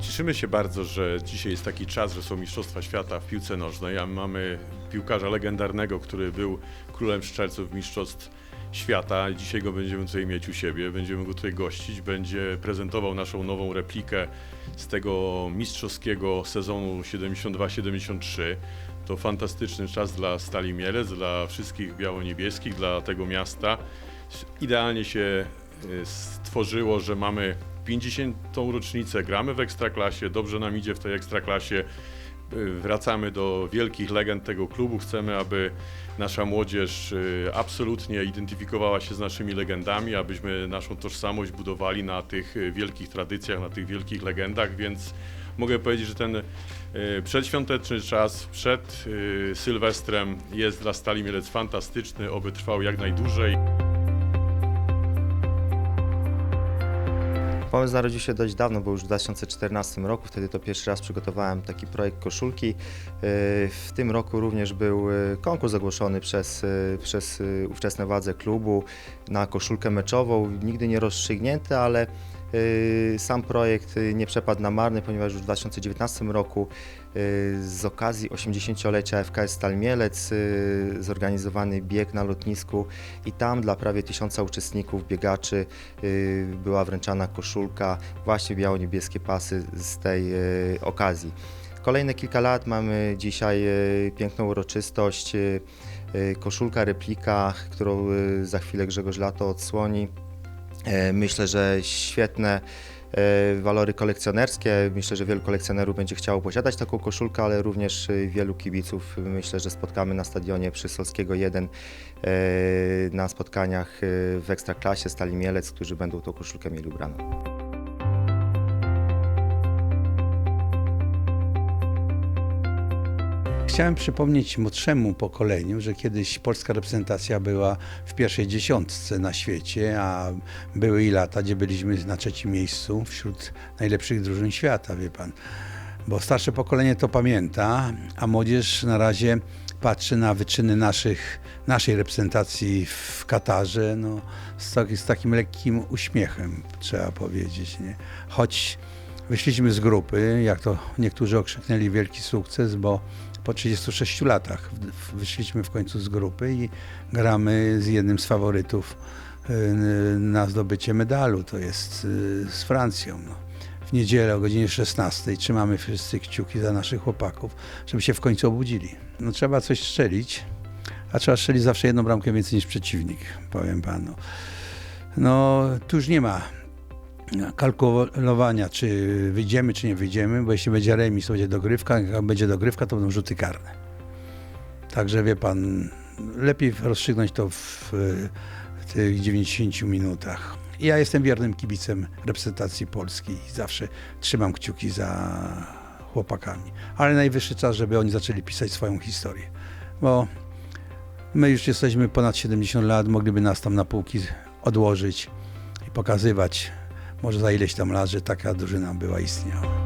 Cieszymy się bardzo, że dzisiaj jest taki czas, że są Mistrzostwa Świata w piłce nożnej, a mamy piłkarza legendarnego, który był królem szczelców Mistrzostw Świata. Dzisiaj go będziemy tutaj mieć u siebie, będziemy go tutaj gościć, będzie prezentował naszą nową replikę z tego mistrzowskiego sezonu 72-73. To fantastyczny czas dla Stali Mielec, dla wszystkich biało-niebieskich, dla tego miasta. Idealnie się stworzyło, że mamy 50. rocznicę, gramy w Ekstraklasie, dobrze nam idzie w tej Ekstraklasie. Y, Wracamy do wielkich legend tego klubu. Chcemy, aby nasza młodzież y, absolutnie identyfikowała się z naszymi legendami, abyśmy naszą tożsamość budowali na tych y, wielkich tradycjach, na tych wielkich legendach, więc mogę powiedzieć, że ten y, przedświąteczny czas przed y, Sylwestrem jest dla Stali Mielec fantastyczny, oby trwał jak najdłużej. Pomysł narodził się dość dawno, bo już w 2014 roku. Wtedy to pierwszy raz przygotowałem taki projekt koszulki. Yy, W tym roku również był yy, konkurs ogłoszony przez, yy, przez ówczesne władze klubu na koszulkę meczową. Nigdy nie rozstrzygnięty, ale sam projekt yy, nie przepadł na marny, ponieważ już w 2019 roku yy, z okazji 80-lecia FKS Stal Mielec zorganizowany bieg na lotnisku i tam dla prawie tysiąca uczestników, biegaczy była wręczana koszulka, właśnie biało-niebieskie pasy z tej okazji. Kolejne kilka lat mamy dzisiaj piękną uroczystość, koszulka replika, którą za chwilę Grzegorz Lato odsłoni. E, Myślę, że świetne e, walory kolekcjonerskie. Myślę, że wielu kolekcjonerów będzie chciało posiadać taką koszulkę, ale również e, wielu kibiców myślę, że spotkamy na stadionie przy Solskiego 1 e, na spotkaniach w Ekstraklasie Stali Mielec, którzy będą tą koszulkę mieli ubraną. Chciałem przypomnieć młodszemu pokoleniu, że kiedyś polska reprezentacja była w pierwszej dziesiątce na świecie, a były i lata, gdzie byliśmy na trzecim miejscu wśród najlepszych drużyn świata, wie pan. Bo starsze pokolenie to pamięta, a młodzież na razie patrzy na wyczyny naszych, naszej reprezentacji w Katarze no, z, taki, z takim lekkim uśmiechem, trzeba powiedzieć. Nie? Choć wyszliśmy z grupy, jak to niektórzy okrzyknęli wielki sukces, bo po 36 latach wyszliśmy w końcu z grupy i gramy z jednym z faworytów y, na zdobycie medalu, to jest y, z Francją. No. W niedzielę o godzinie 16 trzymamy wszyscy kciuki za naszych chłopaków, żeby się w końcu obudzili. No, trzeba coś strzelić, a trzeba strzelić zawsze jedną bramkę więcej niż przeciwnik, powiem panu. No, tu już nie ma kalkulowania, czy wyjdziemy, czy nie wyjdziemy, bo jeśli będzie remis, to będzie dogrywka, jak będzie dogrywka, to będą rzuty karne. Także wie pan, lepiej rozstrzygnąć to w, w tych 90 minutach. Ja jestem wiernym kibicem reprezentacji Polski i zawsze trzymam kciuki za chłopakami. Ale najwyższy czas, żeby oni zaczęli pisać swoją historię, bo my już jesteśmy ponad 70 lat, mogliby nas tam na półki odłożyć i pokazywać może za ileś tam lat, że taka drużyna była istniała.